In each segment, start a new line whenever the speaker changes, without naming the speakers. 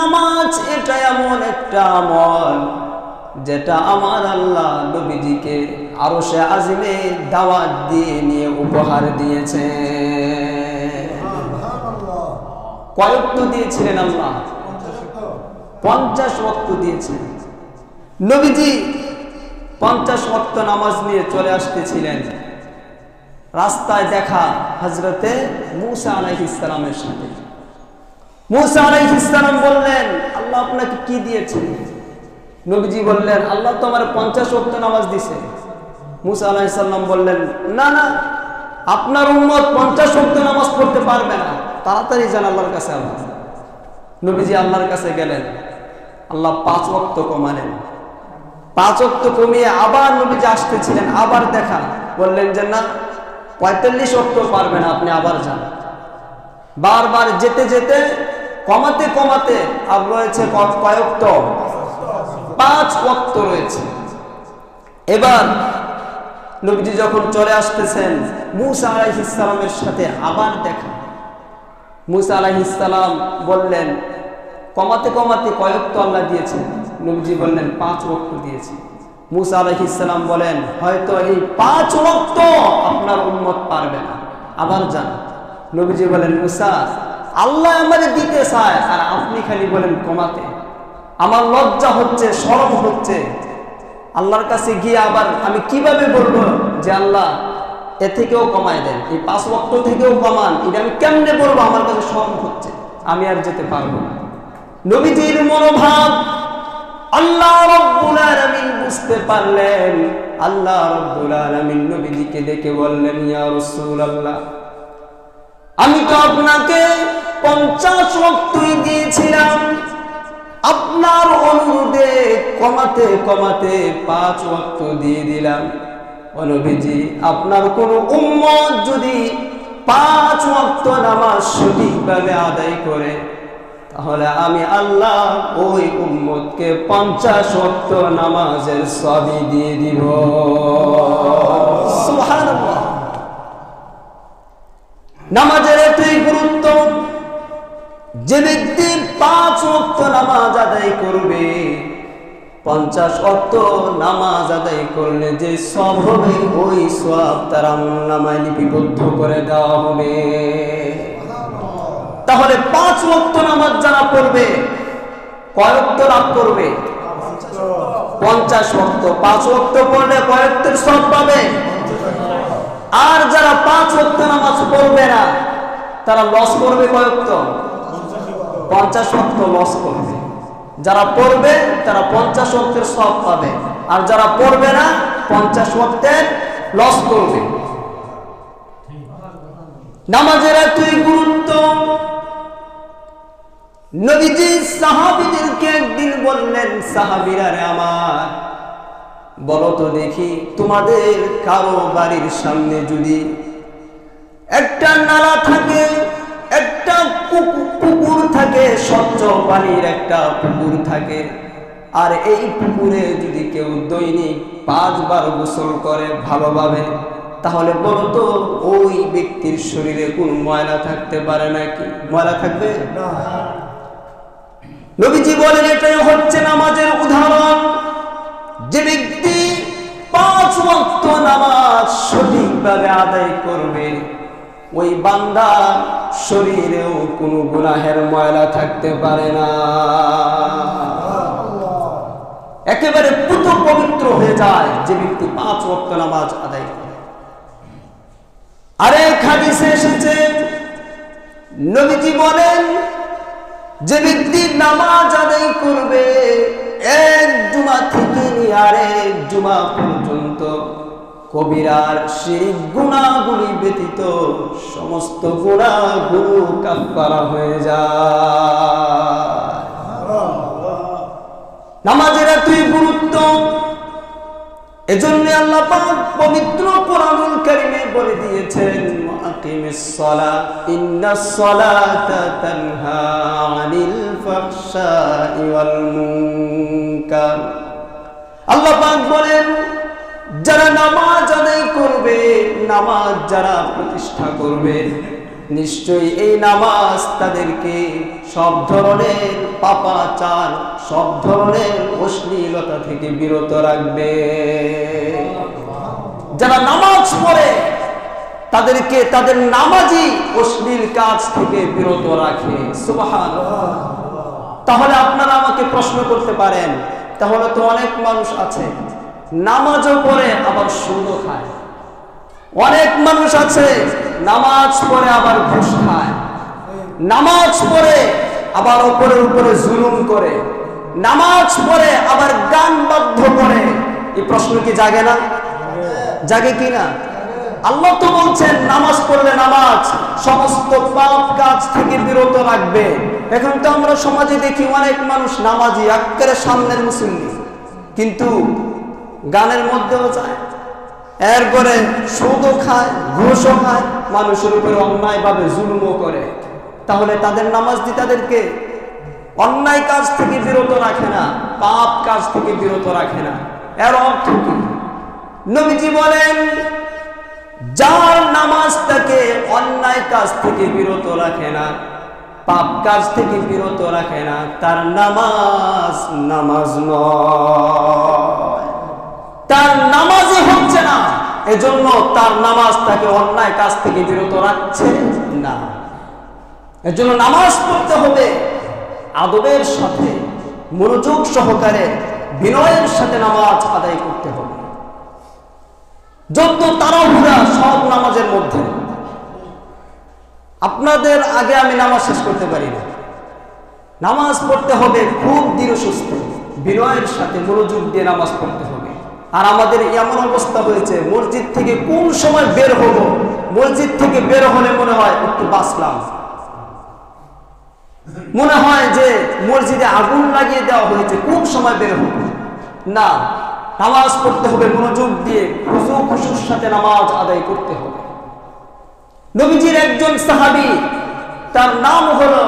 নামাজ, এটা এমন একটা আমল যেটা আমার আল্লাহ নবীজিকে আরও সে আজিমে দাওয়াত দিয়ে নিয়ে উপহার দিয়েছে কয়েক দিয়েছিলেন আল্লাহ। পঞ্চাশ ওয়াক্ত দিয়েছেন নবীজি পঞ্চাশ ওয়াক্ত নামাজ নিয়ে চলে আসতেছিলেন। রাস্তায় দেখা হজরতে মুসা আলাইহিস সাথে। মুসা আলাইহিস ইসলাম বললেন, আল্লাহ আপনাকে কি দিয়েছেন নবীজি বললেন, আল্লাহ তো আমার পঞ্চাশ ওয়াক্ত নামাজ দিছে। মুসা আলাইহিস সালাম বললেন, না না, আপনার উম্মত পঞ্চাশ ওয়াক্ত নামাজ পড়তে পারবে না। তাড়াতাড়ি যান আল্লাহর কাছে আল্লাহ। নবীজি আল্লাহর কাছে গেলেন, আল্লাহ পাঁচ ওয়াক্ত কমালেন। পাঁচ ওয়াক্ত কমিয়ে আবার নবীজি আসতেছিলেন, আবার দেখা। বললেন যে, না, পঁয়তাল্লিশ পারবে না, আপনি আবার যান। বারবার যেতে যেতে কমাতে কমাতে আর রয়েছে ক- কয়েকত পাঁচ ওয়াক্ত রয়েছে। এবার নবীজি যখন চলে আসতেছেন, মুসা আলাইহিসসালামের সাথে আবার দেখা। মুসা আলাইহিসসালাম বললেন, কমাতে কমাতে কয়েকত আল্লাহ দিয়েছেন। নবীজি বললেন, পাঁচ ওয়াক্ত দিয়েছে। মুসা আলাইহিসসালাম বলেন, হয়তো এই পাঁচ ওয়াক্ত আপনার উম্মত পারবে না। আবার যান নবীজি বলেন, মুসা আল্লাহ আমাদের দিতে চায়, আর আপনি খালি বলেন কমাতে। আমার লজ্জা হচ্ছে, সরম হচ্ছে। আল্লাহর কাছে গিয়ে আবার আমি কীভাবে বলব যে আল্লাহ, এ থেকেও কমায় দেন, এই পাঁচ ওয়াক্ত থেকেও কমান, এটা আমি কেমনে বলব? আমার কাছে সরম হচ্ছে, আমি আর যেতে পারব না। নবীজির মনোভাব, আল্লাহ বুঝতে পারলেন। আল্লাহ নবীজিকে ডেকে বললেন আমি তো আপনাকে পঞ্চাশ ওয়াক্তই দিয়েছিলাম। আপনার অনুরোধে কমাতে কমাতে পাঁচ ওয়াক্ত দিয়ে দিলাম। অনুবিজি আপনার কোন উম্মত যদি পাঁচ ওয়াক্ত নামাজ সঠিকভাবে আদায় করে, তাহলে আমি আল্লাহ ওই উম্মতকে পঞ্চাশ ওয়াক্ত নামাজের সবই দিয়ে দিব। নামাজের এতই গুরুত্ব যে ব্যক্তি পাঁচ ওয়াক্ত নামাজ আদায় করবে, পঞ্চাশ অক্ত নামাজ আদায় করলে যে সব হবে, ওই সব তার নামায় লিপিবদ্ধ করে দেওয়া হবে। তাহলে পাঁচ অক্ত নামাজ যারা পড়বে কয়েকত লাভ করবে? পঞ্চাশ অক্ত পাঁচ ওয়াক্ত পড়লে কয়েকতের সব পাবে? আর যারা পাঁচ ওয়াক্ত নামাজ পড়বে না, তারা লস করবে কয়েকত পঞ্চাশ ওয়াক্ত লস করবে। যারা পড়বে, তারা পঞ্চাশ ওয়াক্তের সব পাবে। আর যারা পড়বে না, পঞ্চাশ ওয়াক্তের লস করবে। নামাজের এতই গুরুত্ব। নবীজি সাহাবিদেরকে একদিন বললেন, সাহাবিরা রে আমার, বলো তো দেখি তোমাদের কারও বাড়ির সামনে যদি একটা নালা থাকে, একটা পুকু- পুকুর থাকে, স্বচ্ছ পানির একটা পুকুর থাকে। আর এই পুকুরে যদি কেউ দৈনিক পাঁচবার গোসল করে ভালোভাবে, তাহলে বলো তো ওই ব্যক্তির শরীরে কোন ময়লা থাকতে পারে নাকি? ময়লা থাকবে? নবীজি বলেন, এটাই হচ্ছে নামাজের উদাহরণ। যে ব্যক্তি পাঁচ ওয়াক্ত নামাজ সঠিকভাবে আদায় করবে ওই বান্দার শরীরেও কোনো গুনাহের ময়লা থাকতে পারে না। একেবারে পুত পবিত্র হয়ে যায় যে ব্যক্তি পাঁচ ওয়াক্ত নামাজ আদায় করে। আরেক হাদিসে এসেছে, নবীজি বলেন, যে ব্যক্তি নামাজ আদায় করবে, এক জুমা থেকে আরেক জুমা পর্যন্ত কবিরার শিরিক গুণাগুলি ব্যতীত সমস্ত গুণাগুলো কাফারা হয়ে যায়। নামাজের গুরুত্ব, এজন্য আল্লাহ পবিত্র বলে দিয়েছেন আল্লাহ বলেন, যারা নামাজ নামাজ যারা প্রতিষ্ঠা করবে, নিশ্চয়ই এই নামাজ তাদেরকে সব ধরনের পাপাচার, সব ধরনের অশ্লীলতা থেকে বিরত রাখবে। যারা নামাজ পড়ে, তাদেরকে তাদের নামাজই অশ্লীল কাজ থেকে বিরত রাখে। সুবহান তাহলে আপনারা আমাকে প্রশ্ন করতে পারেন, তাহলে তো অনেক মানুষ আছে, নামাজও পড়ে, আবার সুদও খায়। অনেক মানুষ আছে, নামাজ পড়ে আবার ঘুষ খায়। নামাজ পড়ে আবার উপরের উপরে জুলুম করে। নামাজ পড়ে আবার গান বাধ্য করে। এই প্রশ্ন কি জাগে না? জাগে কি না? আল্লাহ তো বলছেন, নামাজ পড়লে নামাজ, সমস্ত পাপ কাজ থেকে বিরত রাখবে। এখন তো আমরা সমাজে দেখি অনেক মানুষ নামাজি একেবারে সামনের মুসলিম কিন্তু গানের মধ্যেও যায়। এরপরে সুদও খায়, ঘুষও খায়, মানুষের উপরে অন্যায়ভাবে জুলুমও করে। তাহলে তাদের নামাজ দিয়ে তাদেরকে অন্যায় কাজ থেকে বিরত রাখে না, পাপ কাজ থেকে বিরত রাখে না। এর অর্থ কি? নবীজি বলেন, যার নামাজ তাকে অন্যায় কাজ থেকে বিরত রাখে না, পাপ কাজ থেকে বিরত রাখে না, তার নামাজ নামাজ নয়। তার নামাজই হচ্ছে না। এজন্য তার নামাজ তাকে অন্যায় কাজ থেকে বিরত রাখছে না। এজন্য নামাজ পড়তে হবে। আদবের সাথে, মনোযোগ সহকারে, বিনয়ের সাথে নামাজ আদায় করতে হবে। যত তাড়াহুড়া সব নামাজের মধ্যে। আপনাদের আগে আমি নামাজ শেষ করতে পারি না। নামাজ পড়তে হবে, খুব দৃঢ় সুস্থ, বিনয়ের সাথে মনোযোগ দিয়ে নামাজ পড়তে হবে। আর আমাদের এমন অবস্থা হয়েছে, মসজিদ থেকে কোন সময় বের হব? মসজিদ থেকে বের হলে মনে হয় একটু বাঁচলাম। মনে হয় যে মসজিদে আগুন লাগিয়ে দেওয়া হয়েছে, কোন সময় বের হব? না, নামাজ পড়তে হবে, মনোযোগ দিয়ে খুশু খুশুর সাথে নামাজ আদায় করতে হবে। নবীজির একজন সাহাবি, তার নাম হলো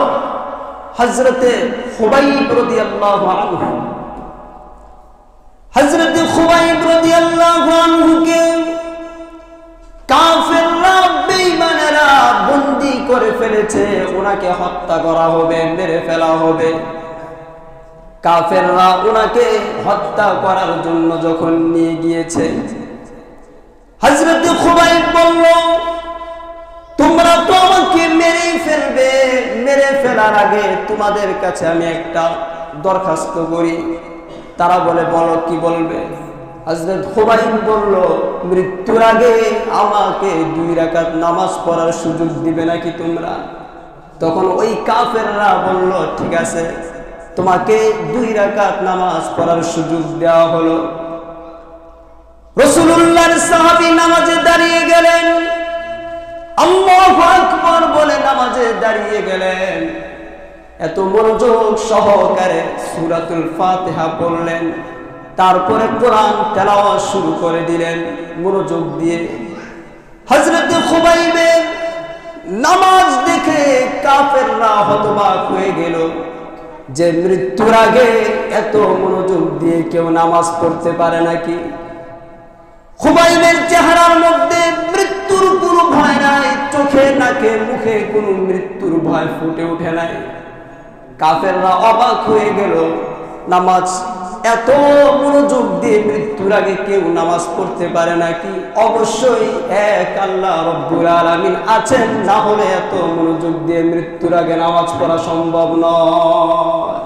হজরতে খুবাইব রাদিয়াল্লাহু আনহু। হজরতে খুবাইব বন্দী করে ফেলেছে, ওনাকে হত্যা করা হবে, মেরে ফেলা হবে। কাফেররা ওনাকে হত্যা করার জন্য যখন নিয়ে গিয়েছে হজরত বলল, তোমরা তো আমাকে মেরেই ফেলবে, মেরে ফেলার আগে তোমাদের কাছে আমি একটা দরখাস্ত করি। তারা বলে, বলো কি বলবে? হজরত খুবাইব বলল, মৃত্যুর আগে আমাকে দুই রাকাত নামাজ পড়ার সুযোগ দিবে নাকি তোমরা? তখন ওই কাফেররা বলল, ঠিক আছে, তোমাকে দুই রাকাত নামাজ পড়ার সুযোগ দেওয়া হলো। রসুল্লাহর সাহাবি নামাজে দাঁড়িয়ে গেলেন। আল্লাহু বলে নামাজে দাঁড়িয়ে গেলেন। এত মনোযোগ সহকারে সুরাতুল ফাতেহা পড়লেন। তারপরে কোরআন তেলাওয়াত শুরু করে দিলেন মনোযোগ দিয়ে। হযরত খুবাইবের নামাজ দেখে কাফেররা হতবাক হয়ে গেল। যে মৃত্যুর আগে এত মনোযোগ দিয়ে কেউ নামাজ পড়তে পারে নাকি? খুবাইবের চেহারার মধ্যে মৃত্যুর কোনো ভয় নাই, চোখে নাকে মুখে কোনো মৃত্যুর ভয় ফুটে ওঠে নাই। কাফেররা অবাক হয়ে গেল। নামাজ এত মনোযোগ দিয়ে মৃত্যুর আগে কেউ নামাজ পড়তে পারে নাকি? অবশ্যই এক আল্লাহ রব্বুল আলামিন আছেন, না হলে এত মনোযোগ দিয়ে মৃত্যুর আগে নামাজ পড়া সম্ভব নয়।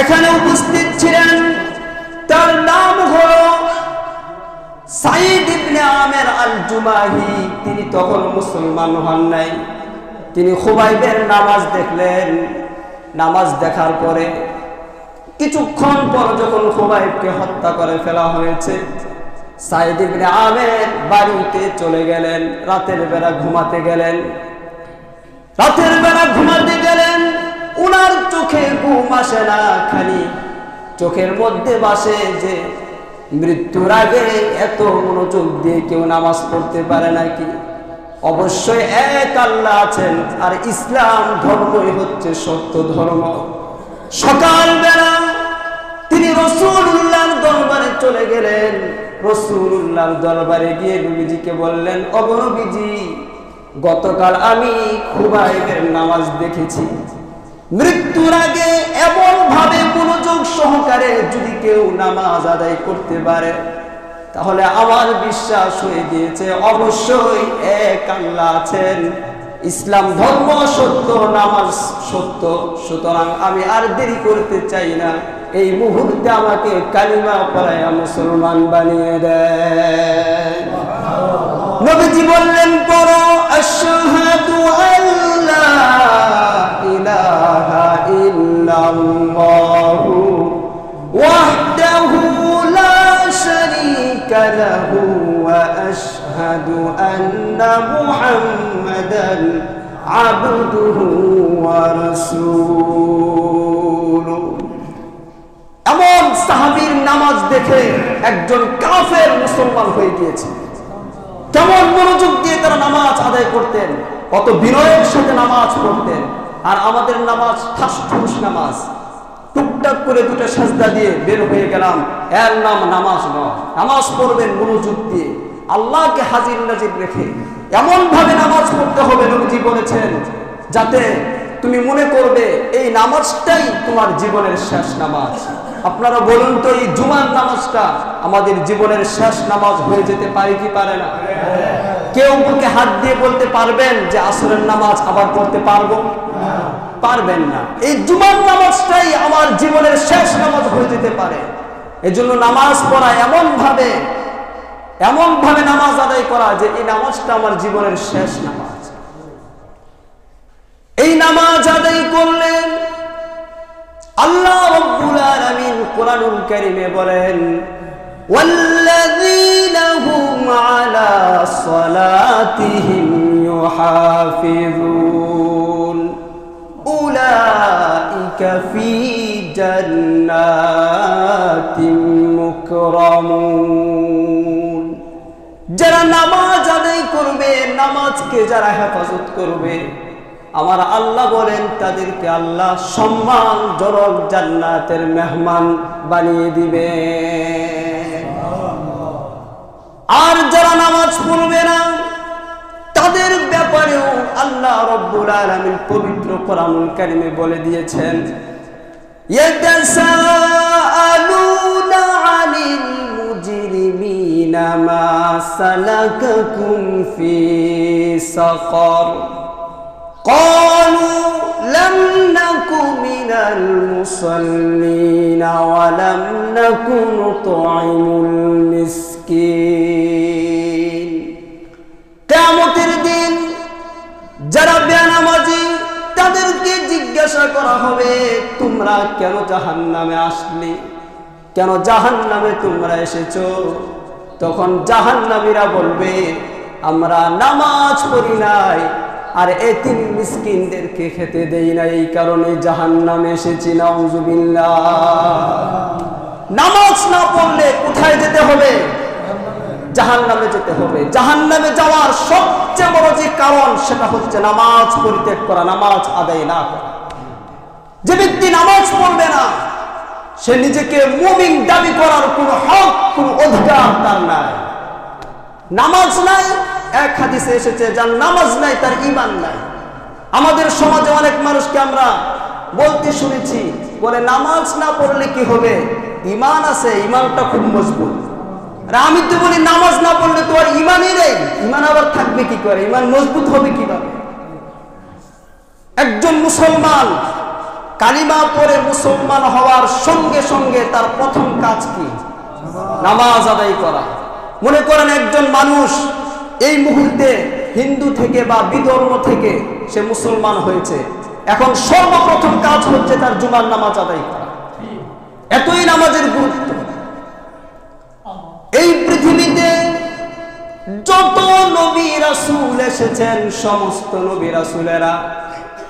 এখানে উপস্থিত ছিলেন, তার নাম হলো সাইদ ইবনে আমের আল জুমাহি তিনি তখন মুসলমান হন নাই। তিনি খুবাইবের নামাজ দেখলেন। নামাজ দেখার পরে কিছুক্ষণ পর যখন খুবাইবকে হত্যা করে ফেলা হয়েছে, সাইদ ইবনে আমের বাড়িতে চলে গেলেন, রাতের বেলা ঘুমাতে গেলেন। রাতের বেলা ঘুমাতে গেলেন, উনার চোখে ঘুম আসে না খালি। চোখের মধ্যে বাসে যে মৃত্যুর আগে এত মনোযোগ দিয়ে কেউ নামাজ পড়তে পারে নাকি? অবশ্যই এক আল্লাহ আছেন, আর ইসলাম ধর্মই হচ্ছে সত্য ধর্ম। সকালবেলা তিনি রসুল্লাহর দরবারে চলে গেলেন। রসুল্লাহর দরবারে গিয়ে নবীজিকে বললেন অগনবীজি গতকাল আমি খুবাইবের নামাজ দেখেছি। মৃত্যুর আগে এমন ভাবে মনোযোগ সহকারে যদি কেউ নামাজ আদায় করতে পারে তাহলে আমার বিশ্বাস হয়ে গিয়েছে, অবশ্যই এক আল্লাহ আছেন। ইসলাম ধর্ম সত্য, নামাজ সত্য। সুতরাং আমি আর দেরি করতে চাই না। এই মুহূর্তে আমাকে কালিমা পড়ায় মুসলমান বানিয়ে দেয় নবীজি বললেন, পড়ো আশহাদু আশহাদু আন্না মুহাম্মাদান আবদুহু ওয়া রাসূলুহু এমন সাহাবীর নামাজ দেখে একজন কাফের মুসলমান হয়ে গিয়েছে। কেমন মনোযোগ দিয়ে তারা নামাজ আদায় করতেন, কত বিনয়ের সাথে নামাজ পড়তেন, আর আমাদের নামাজ ঠাস ঠুস নামাজ। টুকটাক করে দুটো সাজদা দিয়ে বের হয়ে গেলাম। এর নাম নামাজ নয়। নামাজ পড়বেন মনোযোগ দিয়ে। আল্লাহকে হাজির নাজির রেখে। এমন ভাবে নামাজ পড়তে হবে, নবীজি বলেছেন, যাতে তুমি মনে করবে এই নামাজটাই তোমার জীবনের শেষ নামাজ। আপনারা বলুন তো, এই জুমার নামাজটা আমাদের জীবনের শেষ নামাজ হয়ে যেতে পারে কি পারে না? কেউ বুকে হাত দিয়ে বলতে পারবেন যে আসরের নামাজ আবার পড়তে পারব। পারবেন না এই জুমার নামাজটাই আমার জীবনের শেষ নামাজ হয়ে যেতে পারে এজন্য নামাজ পড়া এমন ভাবে এমন ভাবে নামাজ আদায় করা যে এই নামাজটা আমার জীবনের শেষ নামাজ এই নামাজ আদায় করলেন আল্লাহ রব্বুল আলামিন কোরআনুল কারীমে বলেন والذين هم على صلاتهم يحافظون في جنات مكرمون যারা নামাজ আদায় করবে নামাজকে যারা হেফাজত করবে আমার আল্লাহ বলেন তাদেরকে আল্লাহ সম্মান জরক জান্নাতের মেহমান বানিয়ে দিবে আর যারা নামাজ পড়বে না তাদের ব্যাপারেও আল্লাহ রব্বুল আলামিন পবিত্র কোরআনুল কারিমে বলে দিয়েছেন ইয়াতাসাআলুনা আনিল মুজরিমিনা মা সালাকাকুম ফি সাকার قالوا لم نك من المصلين ولم نك نطعم المسكين জিজ্ঞাসা করা হবে, তোমরা কেন জাহান নামে আসলে? কেন জাহান নামে তোমরা এসেছ? তখন জাহান নামীরা বলবে, আমরা নামাজ পড়ি নাই, আর এতিম মিসকিনদেরকে খেতে দেই না, এই কারণে জাহান নামে এসেছি, নাউজুবিল্লাহ। নামাজ না পড়লে কোথায় যেতে হবে? জাহান নামে যেতে হবে। জাহান নামে যাওয়ার সবচেয়ে বড় যে কারণ, সেটা হচ্ছে নামাজ পরিত্যাগ করা, নামাজ আদায় না করা। যে ব্যক্তি নামাজ পড়বে না, সে নিজেকে মুমিন দাবি করার কোনো হক, কোনো অধিকার তার নাই। নামাজ নাই, এক হাদিসে এসেছে, যার নামাজ নাই, তার ইমান নাই। আমাদের সমাজে অনেক মানুষকে আমরা বলতে শুনেছি, বলে নামাজ না পড়লে কি হবে? ইমান আছে ইমানটা খুব মজবুত। আর আমি তো বলি, নামাজ না পড়লে তো আর ইমানই নেই। ইমান আবার থাকবে কি করে? ইমান মজবুত হবে কীভাবে? একজন মুসলমান কালিমা পড়ে মুসলমান হওয়ার সঙ্গে সঙ্গে তার প্রথম কাজ কি? নামাজ আদায় করা। মনে করেন একজন মানুষ এই মুহূর্তে হিন্দু থেকে বা বিধর্ম থেকে সে মুসলমান হয়েছে। এখন সর্বপ্রথম কাজ হচ্ছে তার জুমার নামাজ আদায় করা। এতই নামাজের গুরুত্ব। এই পৃথিবীতে যত নবী রাসুল এসেছেন, সমস্ত নবী রাসূলেরা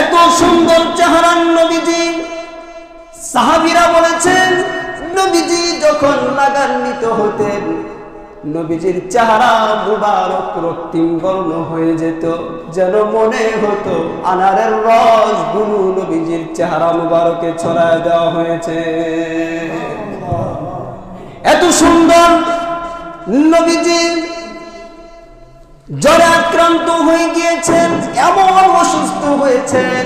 এত সুন্দর চেহারার নবীজি। সাহাবিরা বলেছেন, নবীজি যখন লাগান্বিত হতেন, নবীজির চেহারা মুবারক রক্তিম বর্ণ হয়ে যেত, যেন মনে হতো আনারের রস গুরু নবীজির চেহারা মুবারকে ছড়ায় দেওয়া হয়েছে। এত সুন্দর নবীজি জ্বরে আক্রান্ত হয়ে গিয়েছেন, এমন অসুস্থ হয়েছেন,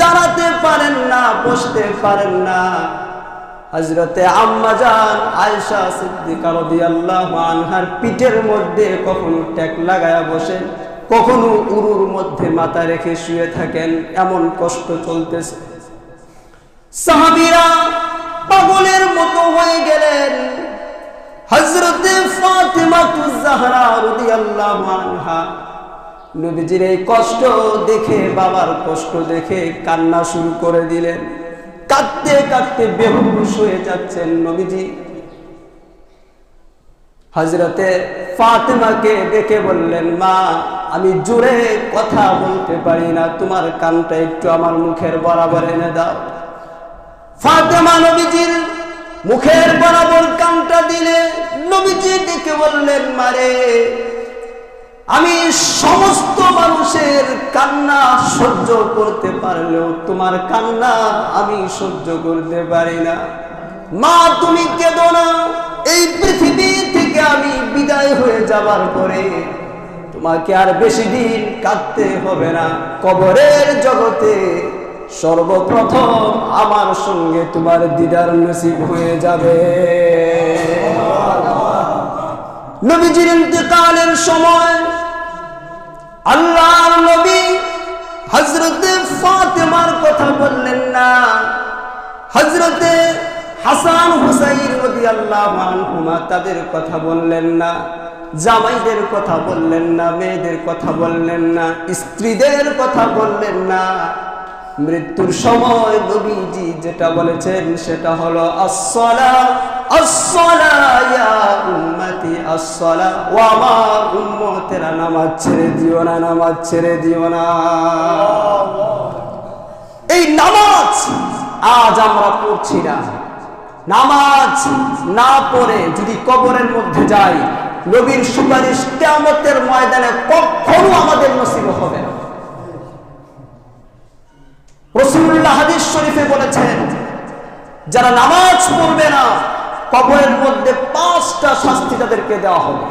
দাঁড়াতে পারেন না, বসতে পারেন না। হজরতে আম্মাজান আয়েশা সিদ্দিকা রাদিয়াল্লাহু আনহার পিঠের মধ্যে কখনো ট্যাক লাগায়া বসেন, কখনো উরুর মধ্যে মাথা রেখে শুয়ে থাকেন, এমন কষ্ট চলতেছে। সাহাবীরা পাগলের মতো হয়ে গেলেন। হজরতে ফাতেমাতু এই কষ্ট দেখে, বাবার কষ্ট দেখে কান্না শুরু করে দিলেন। কাঁদতে কাঁদতে বেহুশ হয়ে যাচ্ছেন নবীজি। হজরতে ফাতেমাকে ডেকে বললেন, মা, আমি জোরে কথা বলতে পারি না, তোমার কানটা একটু আমার মুখের বরাবর এনে দাও। ফাতেমা নবীজির মুখের বরাবর কানটা দিলে নবীজি ডেকে বললেন, মারে, আমি সমস্ত মানুষের কান্না সহ্য করতে পারলেও তোমার কান্না আমি সহ্য করতে পারি না। মা, তুমি কেঁদো না, এই পৃথিবী থেকে আমি বিদায় হয়ে যাবার পরে তোমাকে আর বেশি দিন কাঁদতে হবে না। কবরের জগতে সর্বপ্রথম আমার সঙ্গে তোমার দিদার নসিব হয়ে যাবে। নবীজির ইন্তেকালের সময় আল্লাহর নবী হজরতে ফাতেমার কথা বললেন না। হজরতে হাসান হুসাইন রাদিয়াল্লাহু আনহুমা তাদের কথা বললেন না, জামাইদের কথা বললেন না, মেয়েদের কথা বললেন না, স্ত্রীদের কথা বললেন না। মৃত্যুর সময় নবীজি যেটা বলেছেন সেটা হলো, আসসালা আসসালা ইয়া উম্মতি, আসসালা, ও আমার উম্মতেরা, নামাজ ছেড়ে দিও না, নামাজ ছেড়ে দিও না। এই নামাজ আজ আমরা পড়ছি না। নামাজ না পড়ে যদি কবরের মধ্যে যাই, নবীর সুপারিশ কেমতের ময়দানে কখনো আমাদের নসিব হবে না। রসুল্লাহ হাদিস শরীফে বলেছেন, যারা নামাজ পড়বে না, কবরের মধ্যে পাঁচটা শাস্তি তাদেরকে দেওয়া হবে।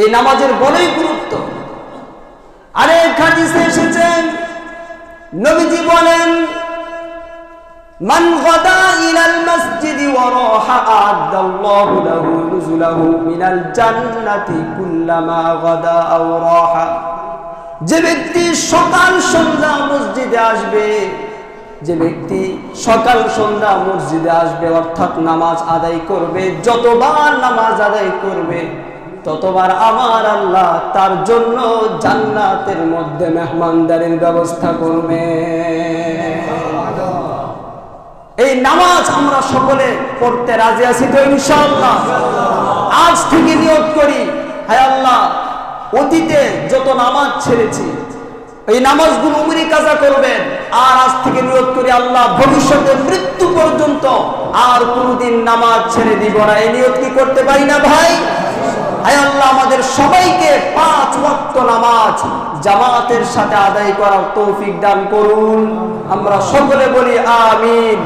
এই নামাজের বলেই গুরুত্ব। আরেক হাদিসে এসেছেন, নবীজি বলেন, মান গাদা ইলাল মসজিদি ওয়া রাহা আদাল্লাহু লাহু নুজুলাহু মিনাল জান্নাতি কুল্লামা গাদা আও রাহা। যে ব্যক্তি সকাল সন্ধ্যা মসজিদে আসবে, যে ব্যক্তি সকাল সন্ধ্যা মসজিদে আসবে, অর্থাৎ নামাজ আদায় করবে, যতবার নামাজ আদায় করবে, ততবার আমার আল্লাহ তার জন্য জান্নাতের মধ্যে মেহমানদারির ব্যবস্থা করবে। এই নামাজ আমরা সকলে পড়তে রাজি আছি তো ইনশাআল্লাহ। আজ থেকে নিয়োগ করি। হায় আল্লাহ অতীতে যত নামাজ ছেড়েছি, এই নামাজগুলো উমরি কাজা করবেন। আর আজ থেকে নিয়োগ করি আল্লাহ ভবিষ্যতে মৃত্যু পর্যন্ত আর কোনদিন নামাজ ছেড়ে দিব না। এই নিয়োগ কি করতে পারি না ভাই? আমাদের সবাইকে পাঁচ ওয়াক্ত নামাজ জামাতের সাথে আদায় করার তৌফিক দান করুন। আমরা সকলে বলি আমিন।